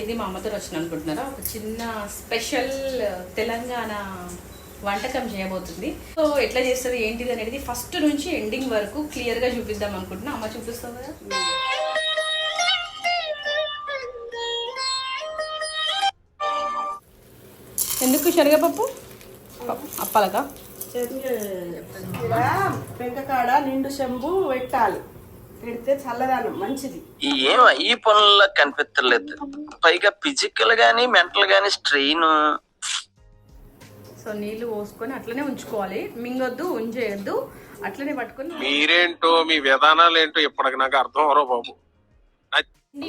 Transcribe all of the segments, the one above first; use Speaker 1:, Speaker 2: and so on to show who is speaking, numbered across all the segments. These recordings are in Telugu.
Speaker 1: ఇది మా అమ్మతో వచ్చిన అనుకుంటున్నారా ఒక చిన్న స్పెషల్ తెలంగాణ వంటకం చేయబోతుంది. సో ఎట్లా చేస్తుంది ఏంటిది అనేది ఫస్ట్ నుంచి ఎండింగ్ వరకు క్లియర్గా చూపిద్దాం అనుకుంటున్నా. అమ్మ చూపిస్తుంది కదా ఎందుకు శనగపప్పు? అప్పాలకా?
Speaker 2: పెంకకాడ నిండు చెంబు పెట్టాలి పెడితే చల్లదనం మంచిది.
Speaker 3: ఏం ఈ పనుల్లో కనిపించలేదు పైగా ఫిజికల్ గానీ మెంటల్ గానీ స్ట్రెయిన్
Speaker 1: సో నీళ్ళు పోసుకొని అట్లనే ఉంచుకోవాలి. మింగొద్దు ఉంచేయొద్దు. అట్లనే పట్టుకొని
Speaker 4: మీరేంటో మీ విధానాలు ఏంటో ఇప్పటికి నాకు అర్థం అవరో బాబు.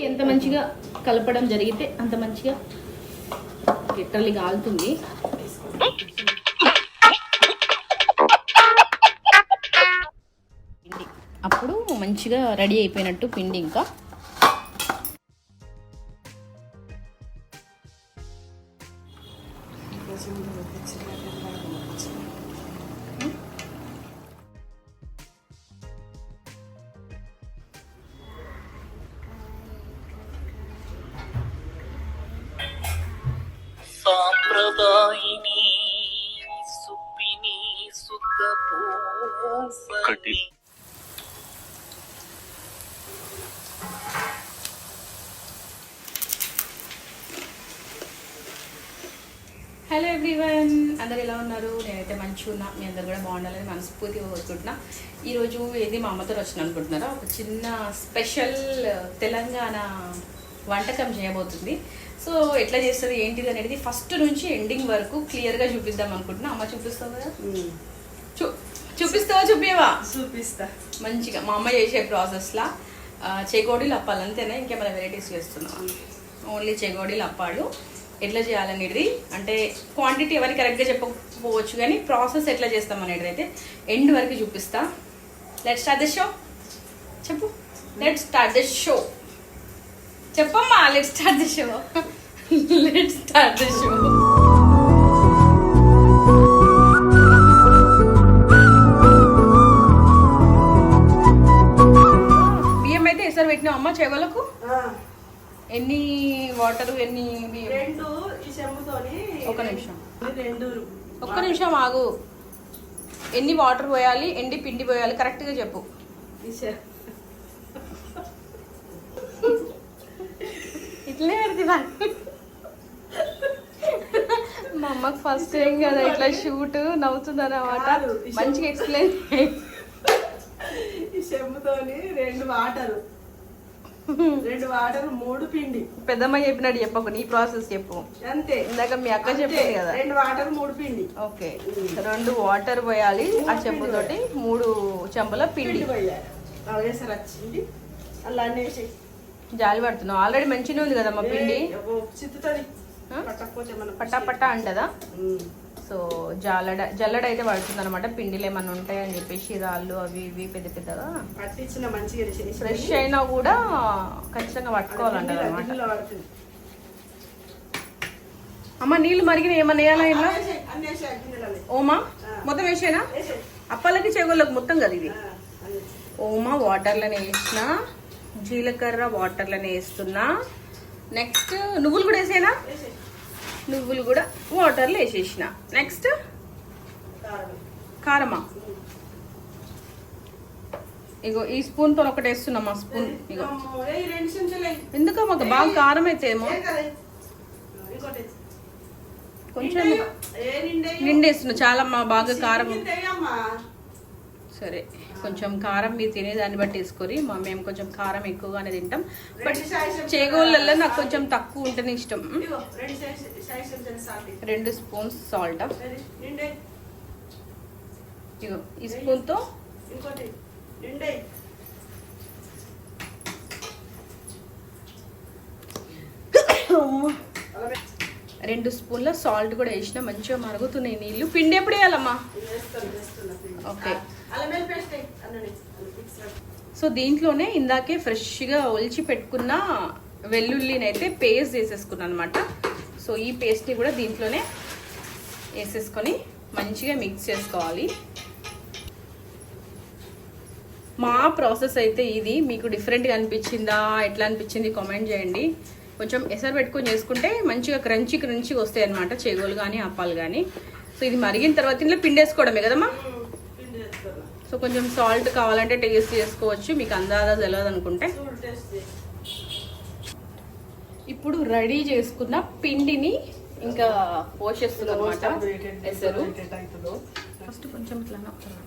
Speaker 1: ఎంత మంచిగా కలపడం జరిగితే అంత మంచిగా లిటరలీ కాలుతుంది అప్పుడు మంచిగా రెడీ అయిపోయినట్టు పిండి ఇంకా
Speaker 3: సాంప్రదాయిని సుప్పిని సుఖ
Speaker 4: ఒకటి.
Speaker 1: హలో ఎవ్రీవన్ అందరు ఎలా ఉన్నారు? నేనైతే మంచిగా ఉన్నా. మీ అందరు కూడా బాగుండాలని మనస్ఫూర్తిగా కోరుకుంటున్నా. ఈరోజు ఏది మా అమ్మతో వచ్చిన అనుకుంటున్నారా? ఒక చిన్న స్పెషల్ తెలంగాణ వంటకం చేయబోతుంది. సో ఎట్లా చేస్తుంది ఏంటిది అనేది ఫస్ట్ నుంచి ఎండింగ్ వరకు క్లియర్గా చూపిద్దాం అనుకుంటున్నా. అమ్మ చూపిస్తావు? కదా చూ చూపిస్తావా చూపించవా
Speaker 2: చూపిస్తా.
Speaker 1: మంచిగా. మా అమ్మ చేసే ప్రాసెస్లా చెగోడీలు అప్పాలు అంతేనా? ఇంకేమైనా వెరైటీస్ చేస్తున్నావా ఓన్లీ చెగోడీలు అప్పాలు. ఎట్లా చేయాలనేది. అంటే క్వాంటిటీ ఎవరికి కరెక్ట్గా చెప్పకపోవచ్చు కానీ ప్రాసెస్ ఎట్లా చేస్తాం అనేది అయితే ఎండ్ వరకు చూపిస్తా. లెట్ స్టార్ట్ ద షో చెప్పు. లెట్ స్టార్ట్ ద షో చెప్పమ్మా let start the show let start the show బియ్యం అయితే ఎసరు పెట్టినావు? అమ్మ చెవలకు? ఎన్ని వాటర్ ఎన్ని
Speaker 2: రెండు ఈ చెంబుతోని
Speaker 1: ఒక నిమిషం.
Speaker 2: రెండు.
Speaker 1: ఒక్క నిమిషం ఆగు. ఎన్ని వాటర్ పోయాలి ఎన్ని పిండి పోయాలి కరెక్ట్గా చెప్పు. ఇట్లనే పెడుతుంది మా అమ్మకి ఫస్ట్ టైం కదా ఇట్లా షూట్ నవ్వుతుంది
Speaker 2: ఈ
Speaker 1: మంచిగా ఎక్స్ప్లెయిన్
Speaker 2: ఈ చెంబుతోని రెండు వాటరు. రెండు వాటర్ మూడు పిండి.
Speaker 1: పెద్దమ్మ చెప్పినట్టు చెప్పకు నీ ప్రాసెస్ చెప్పు.
Speaker 2: అంతే.
Speaker 1: ఇందాక మీ అక్క. చెప్పింది కదా.
Speaker 2: రెండు వాటర్ మూడు పిండి.
Speaker 1: ఓకే. రెండు వాటర్ పోయాలి ఆ చెంబుతోటి మూడు చెంబుల పిండి.
Speaker 2: పోయాలి. వచ్చింది అలా అన్నీ వేసి.
Speaker 1: జాలి పడుతున్నావు. ఆల్రెడీ మంచిగా ఉంది కదా మా పిండి.
Speaker 2: చిత్తుతుంది.
Speaker 1: పట్టా పట్టా అంటదా. సో జాలడ జల్లడ అయితే పడుతుంది అనమాట పిండిలు ఏమన్నా ఉంటాయని చెప్పేసి రాళ్ళు అవి ఇవి పెద్ద పెద్దగా.
Speaker 2: పట్టించిన మంచిగా చేసి
Speaker 1: ఫ్రెష్ అయినా కూడా ఖచ్చితంగా పట్టుకోవాలంటారు అనమాట అమ్మ నీళ్ళు మరిగిన ఏమన్నా వేయాలా ఇలా. ఓమా మొత్తం వేసేనా. అప్పలకి చెగుళ్ళకి మొత్తం కదా ఇది. ఓమా వాటర్లను వేసిన. జీలకర్ర వాటర్లను వేస్తున్నా. నెక్స్ట్ నువ్వులు కూడా వేసేనా. నువ్వులు కూడా వాటర్లో వేసేసిన నెక్స్ట్
Speaker 2: కారం.
Speaker 1: కారమా ఇగో ఈ స్పూన్తో ఒకటి వేస్తున్నాం ఆ స్పూన్ ఇగో. ఎందుకో మాకు బాగా కారం అయితే ఏమో. కొంచెం? నిండేస్తున్నా చాలా బాగా కారం. సరే కొంచెం కారం మీరు తినేదాన్ని బట్టి వేసుకొని మా మేము కొంచెం కారం ఎక్కువగానే తింటాం. బట్ చేగోళ్ళల్లో నాకు కొంచెం తక్కువ ఉంటేనే ఇష్టం.
Speaker 2: రెండు
Speaker 1: స్పూన్స్ సాల్ట్. ఇగో ఈ స్పూన్తో
Speaker 2: వే-
Speaker 1: రెండు స్పూన్ల సాల్ట్ కూడా వేసిన మంచిగా మరుగుతున్నాయి నీళ్ళు. పిండి ఎప్పుడు వేయాలమ్మా. ఓకే. సో దీంట్లోనే ఇందాకే ఫ్రెష్గా ఒలిచి పెట్టుకున్న వెల్లుల్లిని అయితే పేస్ట్ వేసేసుకున్నాను అనమాట సో ఈ పేస్ట్ని కూడా దీంట్లోనే వేసేసుకొని మంచిగా మిక్స్ చేసుకోవాలి. మా ప్రాసెస్ అయితే ఇది. మీకు డిఫరెంట్గా అనిపించిందా? ఎట్లా అనిపించింది? కామెంట్ చేయండి. కొంచెం ఎసరు పెట్టుకొని చేసుకుంటే మంచిగా క్రంచి క్రంచి వస్తాయి అనమాట చేగోలు కానీ అప్పాలు కానీ సో ఇది మరిగిన తర్వాత ఇందులో పిండి వేసుకోవడమే కదమ్మా సో కొంచెం సాల్ట్ కావాలంటే టేస్ట్ చేసుకోవచ్చు మీకు అందాదా తెలియదు అనుకుంటే. ఇప్పుడు రెడీ చేసుకున్న పిండిని ఇంకా పోషిస్తుంది అనమాట ఎసరు. ఫస్ట్ కొంచెం ఇట్లా తర్వాత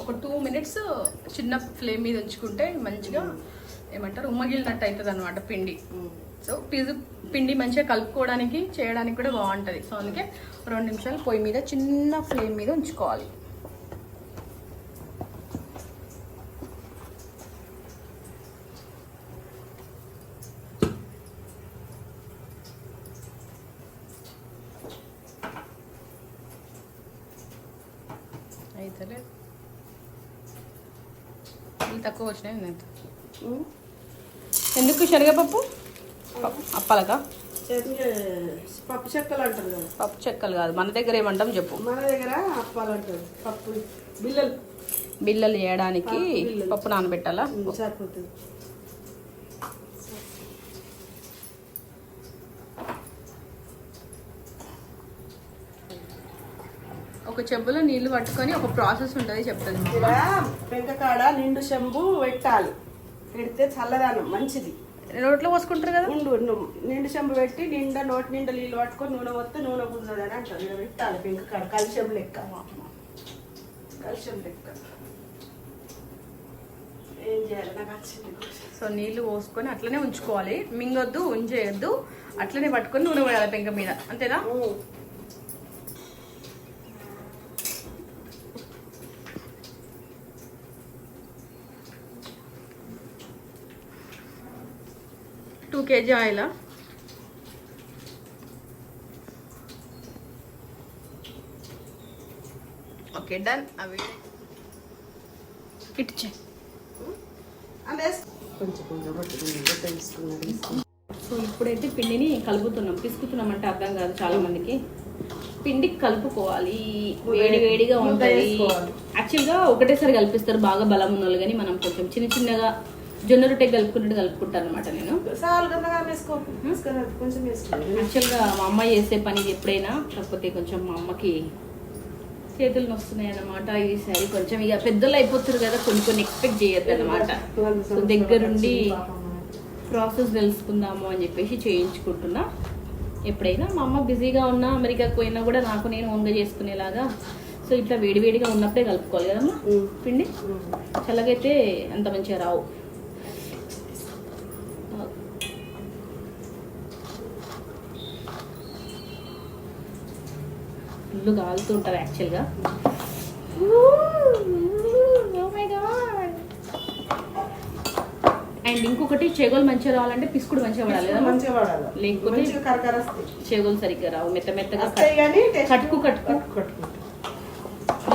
Speaker 1: ఒక టూ మినిట్స్ చిన్న ఫ్లేమ్ మీద ఉంచుకుంటే మంచిగా ఏమంటారు ఉమ్మగిలినట్టు అవుతుంది అనమాట పిండి. సో పిజు పిండి మంచిగా కలుపుకోవడానికి చేయడానికి కూడా బాగుంటుంది. సో అందుకే రెండు నిమిషాలు పొయ్యి మీద చిన్న ఫ్లేమ్ మీద ఉంచుకోవాలి అయితే నీళ్ళు ఎందుకు శనగపప్పు? అప్పాలకా?
Speaker 2: పప్పు చెక్కలు అంటారు కదా.
Speaker 1: పప్పు చెక్కలు కాదు. మన దగ్గర ఏమంటాం చెప్పు.
Speaker 2: మన దగ్గర అప్పాలు అంటారు. పప్పు బిల్లలు.
Speaker 1: బిల్లలు చేయడానికి
Speaker 2: పప్పు
Speaker 1: నానబెట్టాలా?
Speaker 2: సరిపోతుంది.
Speaker 1: ఒక చెంబులో నీళ్ళు పట్టుకొని ఒక ప్రాసెస్ ఉంటుంది
Speaker 2: ఇక్కడ పెంకకాడ నిండు చెంబు పెట్టాలి పెడితే చల్లదనం మంచిది.
Speaker 1: రోట్లో పోసుకుంటారు కదా?
Speaker 2: ఉండు ను- నిండు చెంబు పెట్టి నిండా నోటి నిండా నీళ్ళు పట్టుకొని నూనె వస్తే నూనె గుంజదని అంటారు. పెట్టాలి పెంకకాడ కలిసెం లెక్క. కలిసెం లెక్క. ఏం చేయాలి? నాకు వచ్చింది
Speaker 1: సో నీళ్ళు పోసుకొని అట్లనే ఉంచుకోవాలి. మింగొద్దు ఉంచేయొద్దు. అట్లనే పట్టుకొని నూనె పోయాలి పెంక మీద. అంతేనా? Two KG oil? Okay done. అవి. ఇట్చే సో ఇప్పుడైతే పిండిని కలుపుతున్నాం. పిసుకుతున్నాం అంటే అర్థం కాదు చాలా మందికి. పిండి కలుపుకోవాలి. వేడి వేడిగా ఉంటుంది. యాక్చువల్గా ఒకటేసారి కలిపిస్తారు. బాగా బలం ఉన్న వాళ్ళు. కానీ మనం కొంచెం చిన్న చిన్నగా జొన్న రొట్టె కలుపుకున్నట్టు కలుపుకుంటాను అనమాట నేను యాక్చువల్గా మా అమ్మ చేసే పని ఎప్పుడైనా కాకపోతే కొంచెం మా అమ్మకి చేతులు నొస్తున్నాయి అన్నమాట. ఈసారి కొంచెం ఇక పెద్దలు అయిపోతారు కదా కొన్ని కొన్ని ఎక్స్పెక్ట్ చేయొద్దు అనమాట సో దగ్గరుండి ప్రాసెస్ తెలుసుకుందాము అని చెప్పేసి చేయించుకుంటున్నా. ఎప్పుడైనా మా అమ్మ బిజీగా ఉన్నా అమెరికాకి పోయినా కూడా నాకు నేను వంగ చేసుకునేలాగా. సో ఇట్లా వేడివేడిగా ఉన్నప్పుడే కలుపుకోవాలి కదమ్మా. పిండి? చల్లగైతే అంత మంచిగా రావు. ఇల్లు కాలుతుంటారు యాక్చువల్గా. అండ్ ఇంకొకటి చెగోలు మంచిగా రావాలంటే పిసుకుడు మంచిగా పడాలి కదా.
Speaker 2: మంచిగా పడాలి.
Speaker 1: లేకపోతే- చెగోలు సరిగ్గా రావు. మెత్త మెత్తగా కట్టుకు కట్టుకు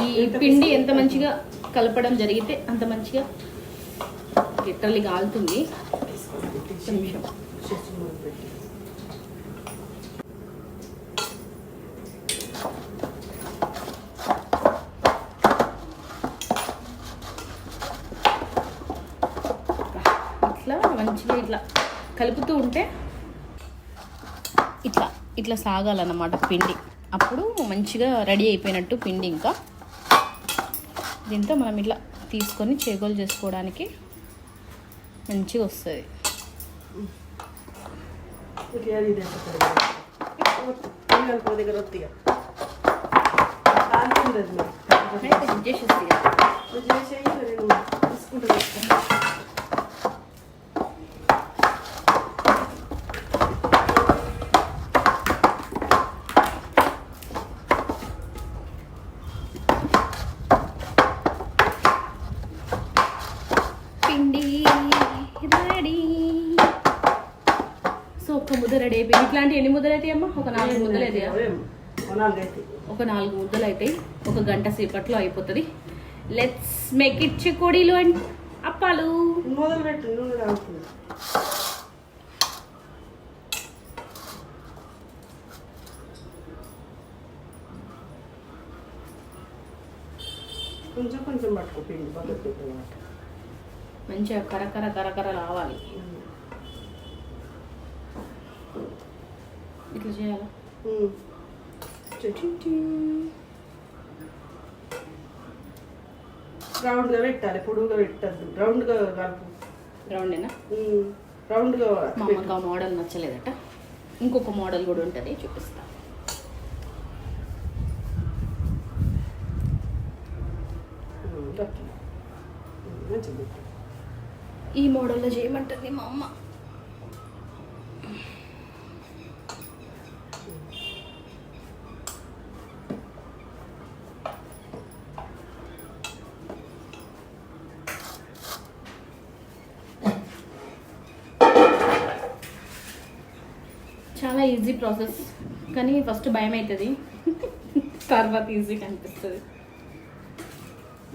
Speaker 1: ఈ పిండి ఎంత మంచిగా కలపడం జరిగితే అంత మంచిగా లిటరలీ కాలుతుంది నిమిషం ఇట్లా మంచిగా ఇట్లా కలుపుతూ ఉంటే ఇట్లా ఇట్లా సాగాలన్నమాట పిండి. అప్పుడు మంచిగా రెడీ అయిపోయినట్టు పిండి ఇంకా. దీంతో మనం ఇట్లా తీసుకొని చేగోలు చేసుకోవడానికి మంచిగా వస్తుంది. చేసేసి అయిపోయింది ఇట్లాంటి ఎన్ని ముద్దలు అవుతాయి అమ్మా? ఒక నాలుగు ముద్దలు అవుతాయి
Speaker 2: నాలుగైతే
Speaker 1: ఒక నాలుగు ముద్దలు అవుతాయి ఒక గంట సేపట్లో అయిపోతుంది. లెట్స్ మేక్ ఇట్ చెకోడీలు అండ్ అప్పాలు.
Speaker 2: కొంచెం కొంచెం పట్టుకో పిండి
Speaker 1: మంచిగా కరకర కరకర రావాలి. ఇట్లా చేయాలా
Speaker 2: రౌండ్గా పెట్టాలి పొడుగుగా పెట్టద్దు. రౌండ్గా కలుపు.
Speaker 1: రౌండేనా
Speaker 2: రౌండ్గా
Speaker 1: మా అమ్మకి ఆ మోడల్ నచ్చలేదట. ఇంకొక మోడల్ కూడా ఉంటుంది చూపిస్తా.
Speaker 2: మంచిగా పెట్టు.
Speaker 1: ఈ మోడల్లో చేయమంటుంది మా అమ్మ. చాలా ఈజీ ప్రాసెస్ కానీ ఫస్ట్ భయం అవుతుంది తర్వాత ఈజీగా అనిపిస్తుంది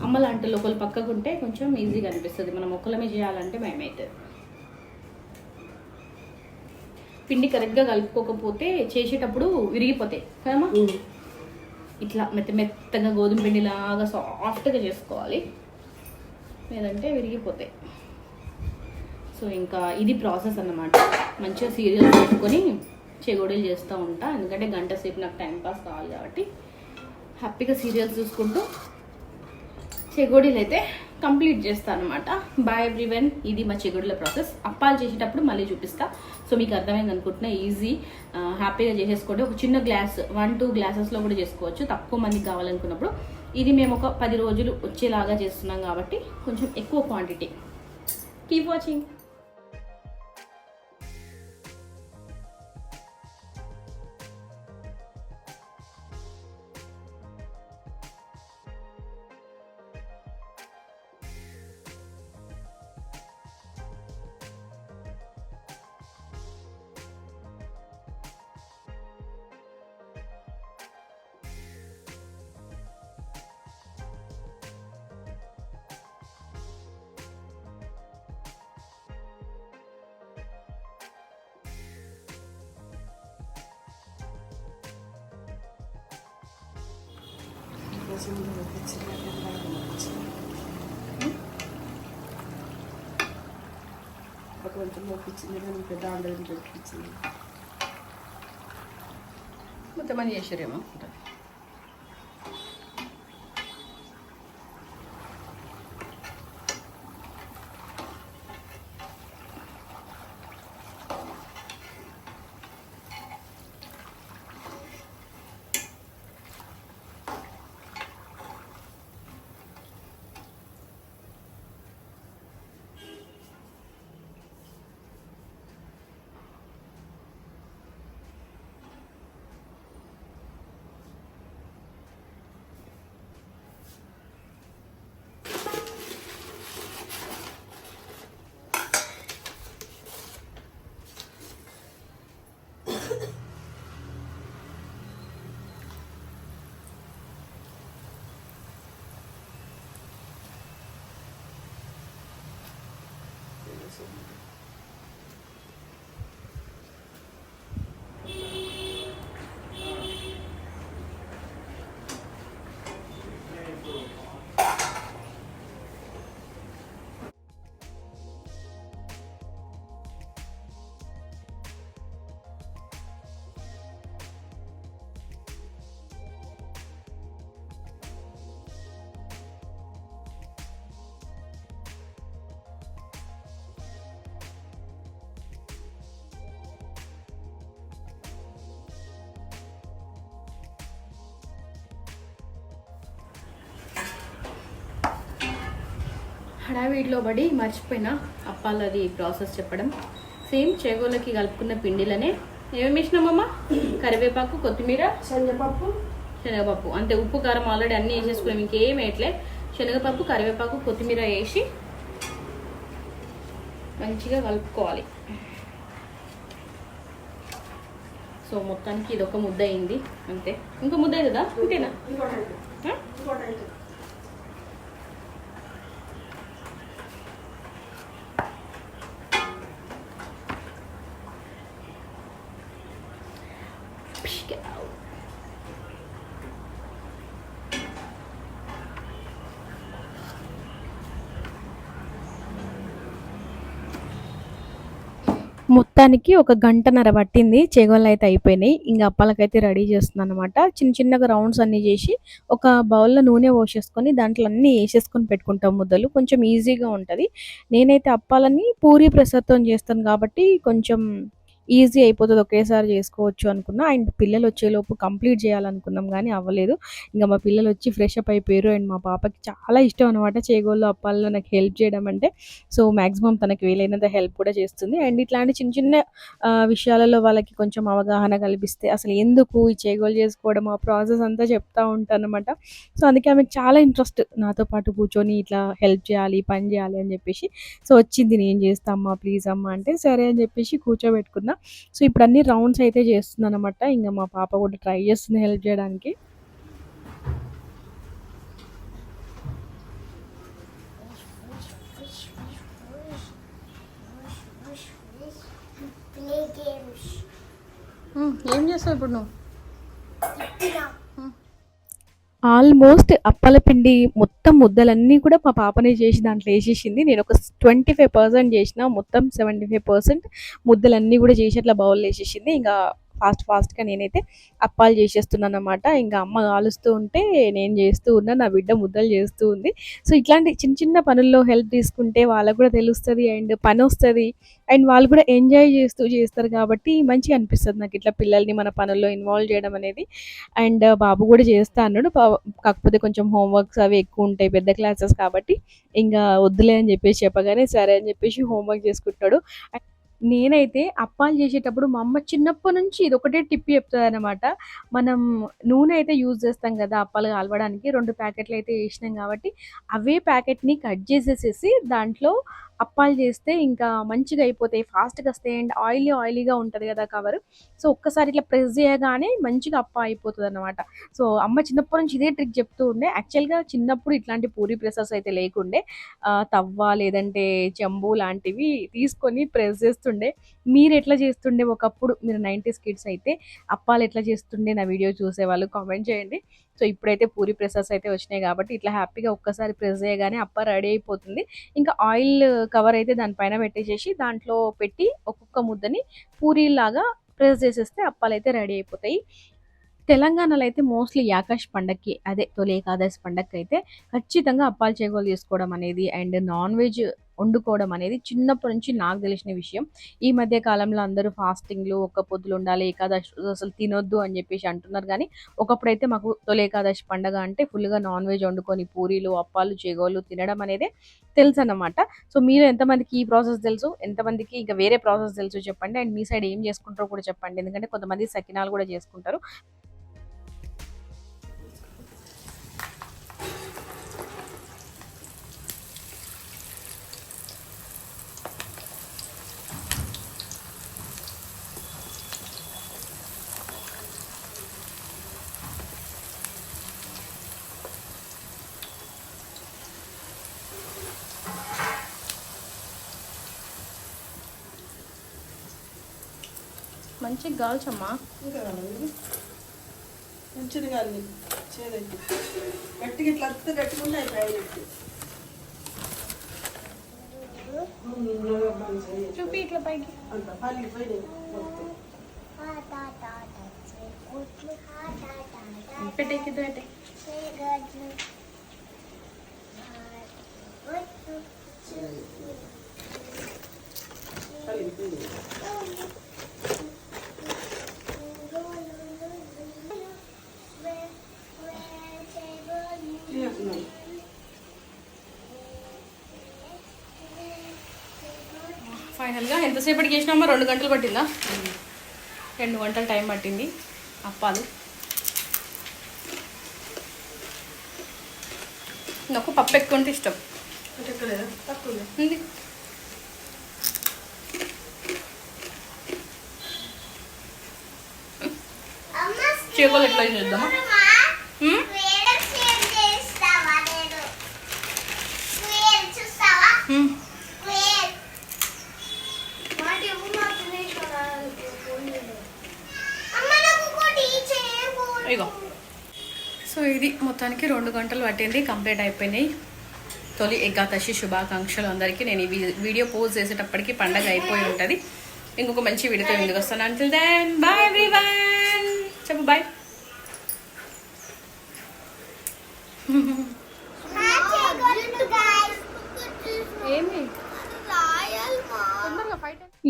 Speaker 1: అమ్మ లాంటి లోపల పక్కకు ఉంటే కొంచెం ఈజీగా అనిపిస్తుంది మనం ఒక్కలమే చేయాలంటే భయం అవుతుంది పిండి కరెక్ట్గా కలుపుకోకపోతే చేసేటప్పుడు విరిగిపోతాయి. కదమ్మా. ఇట్లా మెత్త మెత్తగా గోధుమ పిండిలాగా సాఫ్ట్గా చేసుకోవాలి. లేదంటే విరిగిపోతాయి. సో ఇంకా ఇది ప్రాసెస్ అన్నమాట. మంచిగా సీరియల్స్ పెట్టుకొని చెగోడీలు చేస్తూ ఉంటా. ఎందుకంటే గంట సేపు నాకు టైం పాస్ కావాలి కాబట్టి హ్యాపీగా సీరియల్స్ చూసుకుంటూ చెగోడీలు అయితే కంప్లీట్ చేస్తాను అనమాట బాయ్ ఎవ్రీవన్ ఇది మా చెగోడీల ప్రాసెస్. అప్పాలు చేసేటప్పుడు మళ్ళీ చూపిస్తా. సో మీకు అర్థమైంది అనుకుంటున్నా ఈజీ హ్యాపీగా చేసేసుకోండి. ఒక చిన్న గ్లాస్ వన్ టూ గ్లాసెస్లో కూడా చేసుకోవచ్చు. తక్కువ మందికి కావాలనుకున్నప్పుడు. ఇది మేము ఒక పది రోజులు వచ్చేలాగా చేస్తున్నాం కాబట్టి కొంచెం ఎక్కువ క్వాంటిటీ కీప్ వాచింగ్
Speaker 2: కొంచెం మొప్పించింది రెండు పెద్ద ఆండలు దొరికించింది
Speaker 1: మొత్తం అని eso. హడావిడిలో పడి మర్చిపోయినా అప్పాలది ప్రాసెస్ చెప్పడం. సేమ్ చేగోలకి కలుపుకున్న పిండిలనే. ఏమేమి వేసినామమ్మా కరివేపాకు కొత్తిమీర
Speaker 2: శనగపప్పు.
Speaker 1: శనగపప్పు. అంతే ఉప్పు కారం ఆల్రెడీ అన్నీ వేసేసుకున్నాం ఇంకేం వేయట్లే. శనగపప్పు కరివేపాకు కొత్తిమీర వేసి మంచిగా కలుపుకోవాలి. సో మొత్తానికి ఇది ఒక ముద్ద అయింది అంతే ఇంకో ముద్ద అయిందా అంతేనా మొత్తానికి ఒక గంటన్నర పట్టింది. చేగోళ్ళు అయితే అయిపోయినాయి. ఇంకా అప్పాలకైతే రెడీ చేస్తున్నాను అనమాట చిన్న చిన్నగా రౌండ్స్ అన్ని చేసి ఒక బౌల్లో నూనె పోసేసుకొని దాంట్లో అన్ని వేసేసుకొని పెట్టుకుంటాం ముద్దలు. కొంచెం ఈజీగా ఉంటుంది. నేనైతే అప్పాలని పూరి ప్రసాద్తో చేస్తాను కాబట్టి కొంచెం ఈజీ అయిపోతుంది ఒకేసారి చేసుకోవచ్చు అనుకున్నా. అండ్ పిల్లలు వచ్చేలోపు కంప్లీట్ చేయాలనుకున్నాం కానీ అవ్వలేదు. ఇంకా మా పిల్లలు వచ్చి ఫ్రెష్ అప్ అయిపోయారు. అండ్ మా పాపకి చాలా ఇష్టం అనమాట చేగోళ్ళు అప్పాల్లో నాకు హెల్ప్ చేయడం అంటే. సో మాక్సిమం తనకి వీలైనంత హెల్ప్ కూడా చేస్తుంది. అండ్ ఇట్లాంటి చిన్న చిన్న విషయాలలో వాళ్ళకి కొంచెం అవగాహన కల్పిస్తే అసలు ఎందుకు ఈ చేగోలు చేసుకోవడం ఆ ప్రాసెస్ అంతా చెప్తా ఉంటాను అనమాట సో అందుకే ఆమెకు చాలా ఇంట్రెస్ట్ నాతో పాటు కూర్చొని ఇట్లా హెల్ప్ చేయాలి పని చేయాలి అని చెప్పేసి. సో వచ్చింది నేను చేస్తా అమ్మా ప్లీజ్ అమ్మా అంటే సరే అని చెప్పేసి కూర్చోబెట్టుకున్నా. సో ఇప్పుడు అన్ని రౌండ్స్ అయితే చేస్తున్నాను అనమాట ఇంకా మా పాప కూడా ట్రై చేస్తుంది హెల్ప్ చేయడానికి. Hmm, ఏం చేస్తావు ఇప్పుడు నువ్వు? ఆల్మోస్ట్ అప్పల పిండి మొత్తం ముద్దలన్నీ కూడా మా పాపనే చేసి దాంట్లో వేసేసింది. నేను ఒక ట్వంటీ ఫైవ్ పర్సెంట్ చేసిన మొత్తం సెవెంటీ ఫైవ్ పర్సెంట్ ముద్దలన్నీ కూడా చేసి అట్లా బౌల్ వేసేసింది. ఇంకా ఫాస్ట్ ఫాస్ట్గా నేనైతే అప్పాలు చేసేస్తున్నాను అనమాట ఇంకా అమ్మ కాలుస్తూ ఉంటే నేను చేస్తూ ఉన్నా నా బిడ్డ ముద్దలు చేస్తూ ఉంది. సో ఇట్లాంటి చిన్న చిన్న పనుల్లో హెల్ప్ తీసుకుంటే వాళ్ళకు కూడా తెలుస్తుంది అండ్ పని వస్తుంది అండ్ వాళ్ళు కూడా ఎంజాయ్ చేస్తూ చేస్తారు కాబట్టి మంచిగా అనిపిస్తుంది నాకు ఇట్లా పిల్లల్ని మన పనుల్లో ఇన్వాల్వ్ చేయడం అనేది. అండ్ బాబు కూడా చేస్తా అన్నాడు. కాకపోతే కొంచెం హోంవర్క్స్ అవి ఎక్కువ ఉంటాయి పెద్ద క్లాసెస్ కాబట్టి. ఇంకా వద్దులే అని చెప్పేసి చెప్పగానే సరే అని చెప్పేసి హోంవర్క్ చేసుకుంటాడు నేనైతే అప్పాలు చేసేటప్పుడు మా అమ్మ చిన్నప్పటి నుంచి ఇది ఒకటే టిప్ చెప్తుంది అనమాట మనం నూనె అయితే యూజ్ చేస్తాం కదా అప్పాలు కాలవడానికి రెండు ప్యాకెట్లు అయితే వేసినాం కాబట్టి అవే ప్యాకెట్ని కట్ చేసేసేసి దాంట్లో అప్పాలు చేస్తే ఇంకా మంచిగా అయిపోతాయి. ఫాస్ట్గా వస్తాయి అండ్ ఆయిలీ ఆయిలీగా ఉంటుంది కదా కవర్. సో ఒక్కసారి ఇట్లా ప్రెస్ చేయగానే మంచిగా అప్ప అయిపోతుంది అనమాట సో అమ్మ చిన్నప్పటి నుంచి ఇదే ట్రిక్ చెప్తూ ఉండే. యాక్చువల్గా చిన్నప్పుడు ఇట్లాంటి పూరి ప్రెసెస్ అయితే లేకుండే. తవ్వ లేదంటే చెంబు లాంటివి తీసుకొని ప్రెస్ చేస్తుండే. మీరు ఎట్లా చేస్తుండే ఒకప్పుడు? మీరు నైంటీస్ కిడ్స్ అయితే అప్పాలు ఎట్లా చేస్తుండే? నా వీడియో చూసేవాళ్ళు కామెంట్ చేయండి. సో ఇప్పుడైతే పూరి ప్రెసెస్ అయితే వచ్చినాయి కాబట్టి ఇట్లా హ్యాపీగా ఒక్కసారి ప్రెస్ చేయగానే అప్ప రెడీ అయిపోతుంది. ఇంకా ఆయిల్ కవర్ అయితే దానిపైన పెట్టేసేసి దాంట్లో పెట్టి ఒక్కొక్క ముద్దని పూరీలాగా ప్రెస్ చేసేస్తే అప్పాలు అయితే రెడీ అయిపోతాయి. తెలంగాణలో అయితే మోస్ట్లీ యాకాష్ పండక్కి అదే తొలి ఏకాదశి పండక్కి అయితే ఖచ్చితంగా అప్పాలు చేగోలు చేసుకోవడం అనేది అండ్ నాన్ వెజ్ వండుకోవడం అనేది చిన్నప్పటి నుంచి నాకు తెలిసిన విషయం. ఈ మధ్య కాలంలో అందరూ ఫాస్టింగ్లు ఒక్క పొద్దులు ఉండాలి ఏకాదశి రోజు అసలు తినొద్దు అని చెప్పేసి అంటున్నారు. కానీ ఒకప్పుడైతే మాకు తొలి ఏకాదశి పండగ అంటే ఫుల్గా నాన్ వెజ్ వండుకొని పూరీలు అప్పాలు చేగోలు తినడం అనేది తెలుసు అన్నమాట. సో మీరు ఎంతమందికి ఈ ప్రాసెస్ తెలుసు? ఎంతమందికి ఇంకా వేరే ప్రాసెస్ తెలుసు చెప్పండి. అండ్ మీ సైడ్ ఏం చేసుకుంటారో కూడా చెప్పండి. ఎందుకంటే కొంతమంది సకినాలు కూడా చేసుకుంటారు. మంచిగా
Speaker 2: కావాలి మంచిది కాదు చేదండి గట్టిగా ఇట్లా అత్తే గట్టిగా అయిపోయాయి
Speaker 1: చూపి ఇట్లా పైకి.
Speaker 2: అంత
Speaker 1: పెట్టేకి పెట్టే.
Speaker 2: చేస్తున్నాయి
Speaker 1: ఫైనల్గా ఎంతసేపటికి చేసినామా రెండు గంటలు పట్టిందా? రెండు గంటల టైం పట్టింది. అప్పాలు. నాకు పప్పు ఎక్కువ ఉంటే ఇష్టం. ఉంది. చేకోలు ఎట్లా చేద్దామా? ఇగో. సో ఇది మొత్తానికి రెండు గంటలు పట్టింది కంప్లీట్ అయిపోయినాయి. తొలి ఏకాదశి శుభాకాంక్షలు అందరికీ. నేను ఈ వీడియో పోస్ట్ చేసేటప్పటికి పండగ అయిపోయి ఉంటుంది.
Speaker 5: ఇంకొక మంచి వీడియోతో ముందుకు వస్తాను. అంటిల్ దెన్ బాయ్ ఎవ్రీవన్ చెప్పు బాయ్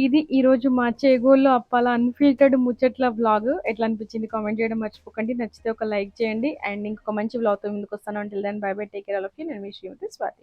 Speaker 1: ఇది ఈరోజు మా చేగోల్లో అప్పాల అన్ఫిల్టర్డ్ ముచ్చట్ల వ్లాగ్ ఎట్లా అనిపించింది కామెంట్ చేయడం మర్చిపోకండి. నచ్చితే ఒక లైక్ చేయండి. అండ్ ఇంకొక మంచి వ్లాగ్తో ముందుకు వస్తాను. అంటే దాన్ని bye bye take care all of you నేను మీ శ్రీమతి స్వాతి.